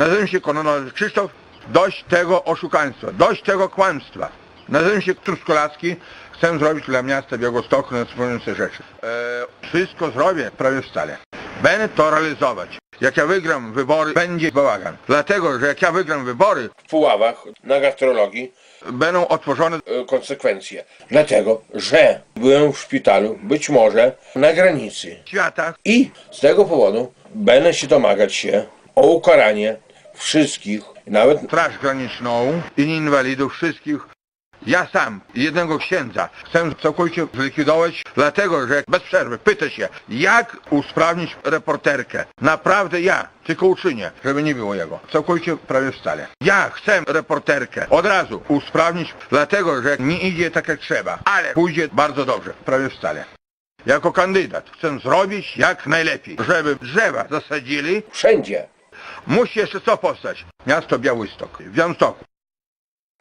Nazywam się Kononowicz Krzysztof. Dość tego oszukaństwa, dość tego kłamstwa. Nazywam się Truskolaski. Chcę zrobić dla miasta Białegostoku następujące rzeczy. E, wszystko zrobię prawie wcale. Będę to realizować. Jak ja wygram wybory, będzie bałagan. Dlatego, że jak ja wygram wybory, w Puławach na gastrologii będą otworzone e, konsekwencje. Dlatego, że byłem w szpitalu, być może na granicy. świata, I z tego powodu będę się domagać się o ukaranie wszystkich, nawet Straż Graniczną i inwalidów wszystkich. Ja sam, jednego księdza, chcę całkowicie zlikwidować, dlatego że bez przerwy pyta się, jak usprawnić reporterkę. Naprawdę ja, tylko uczynię, żeby nie było jego. Całkowicie prawie wcale. Ja chcę reporterkę od razu usprawnić, dlatego że nie idzie tak jak trzeba, ale pójdzie bardzo dobrze, prawie wcale. Jako kandydat chcę zrobić jak najlepiej, żeby drzewa zasadzili, wszędzie. Musi jeszcze co powstać? Miasto Białystok. W Białymstoku.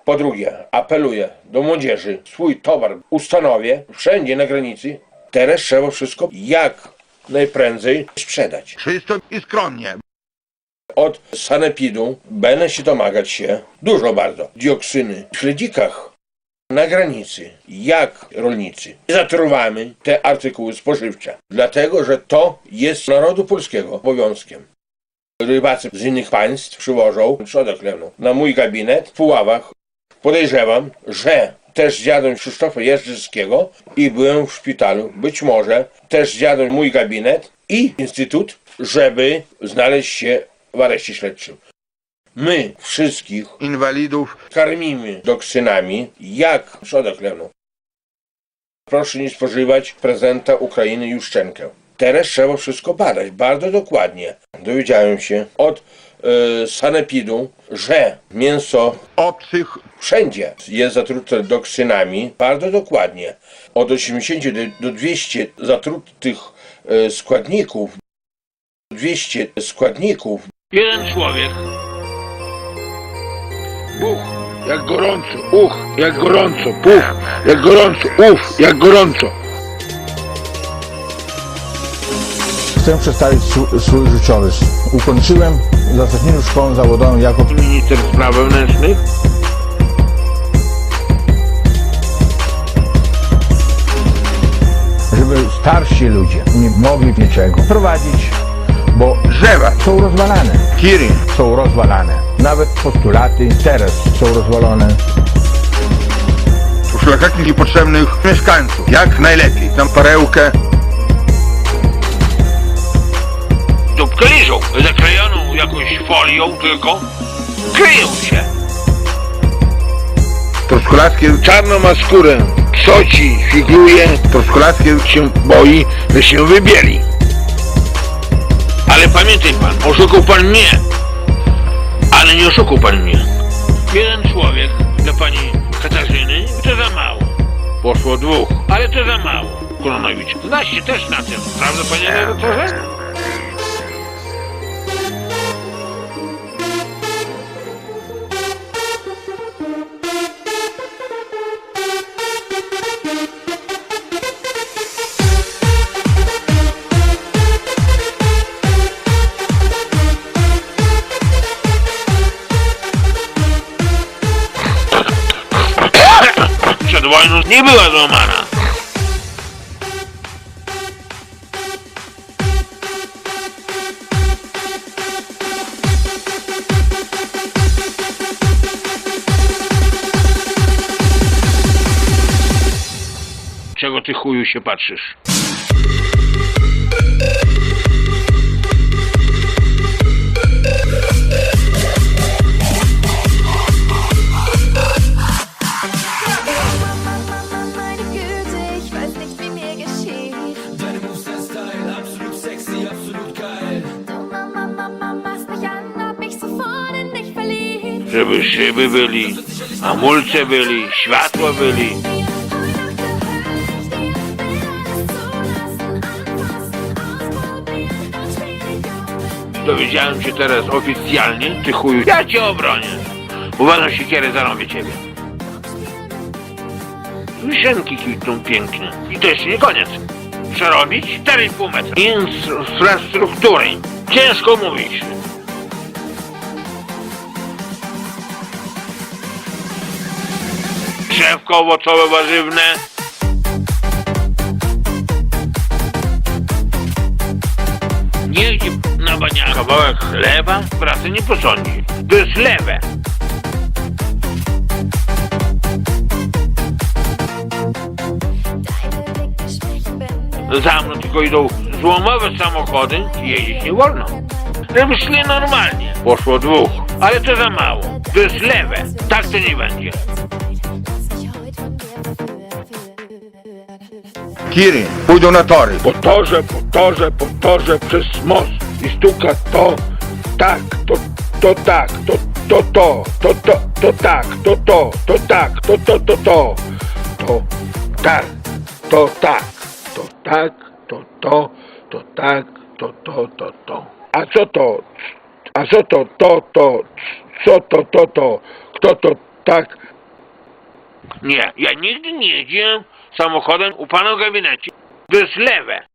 Po drugie, apeluję do młodzieży, swój towar ustanowię wszędzie na granicy. Teraz trzeba wszystko jak najprędzej sprzedać. Czysto i skromnie. Od sanepidu będę się domagać się dużo bardzo dioksyny w śledzikach na granicy, jak rolnicy. Zatruwamy te artykuły spożywcze, dlatego że to jest narodu polskiego obowiązkiem. Rybacy z innych państw przywożą trzodę chlewną na mój gabinet w Puławach. Podejrzewam, że też dziadem Krzysztofa Jeżdżyckiego i byłem w szpitalu, być może też dziadem mój gabinet i instytut, żeby znaleźć się w areszcie śledczym. My wszystkich Inwalidów. karmimy doksynami jak trzodę chlewną. Proszę nie spożywać prezenta Ukrainy Juszczenkę. Teraz trzeba wszystko badać bardzo dokładnie. Dowiedziałem się od e, sanepidu, że mięso Obcych. wszędzie jest zatrute doksynami bardzo dokładnie. Od 80 do, do 200 zatrutych e, składników, 200 składników Jeden człowiek. Buch, jak gorąco, uch, jak gorąco, puch, jak gorąco, uf, jak gorąco. Chcę przedstawić swój, życiorys. Ukończyłem zasadniczą szkołę zawodową jako Minister spraw wewnętrznych. żeby starsi ludzie nie mogli niczego prowadzić, bo Drzewa. są rozwalane. Kiry. Są rozwalane. Nawet postulaty teraz są rozwalone. Uszlachetnić niepotrzebnych mieszkańców. Jak najlepiej. Tam perełkę. Dupkę liżą, zaklejoną jakąś folią tylko. Kryją się. Truskolaski. Czarno ma skórę, psoci, figluje, Truskolaski. się boi, by się wybieli. Ale pamiętaj pan, oszukał pan mnie. Ale nie oszukał pan mnie. Jeden człowiek dla pani Katarzyny to za mało. Poszło dwóch, ale to za mało. Kononowicz, zna się też na tym, prawda panie redaktorze? Wojną nie była złamana. Czego ty chuju się patrzysz? Żeby szyby byli, hamulce byli, światła byli. Dowiedziałem się teraz oficjalnie, ty chuju, ja cię obronię. Uważam siekierę zarąbię ciebie. Wisienki kwitną pięknie. I to jeszcze nie koniec. Przerobić 4,5 metra. Infrastruktury. Ciężko mówić. Drzewko owocowe, warzywne. Niech na bania kawałek chleba pracy nie posądzi. To jest lewe. Za mną tylko idą złomowe samochody i jeździć nie wolno. Żeby szli normalnie. Poszło dwóch, ale to za mało. To jest lewe. Tak to nie będzie. Kiry pójdą na tory. po torze, po torze, po torze przez most i stuka to, tak, to, to tak, to, to, to, to, to, to tak, to, to, to tak, to, to, to, to, to, tak, to, tak, to, tak, to, to, to, tak, to, to, to, to. A co to? A co to, to, to, co to, to, to, kto to tak, Nie, ja nigdy nie jeździłem samochodem u pana w gabinecie. To jest lewe.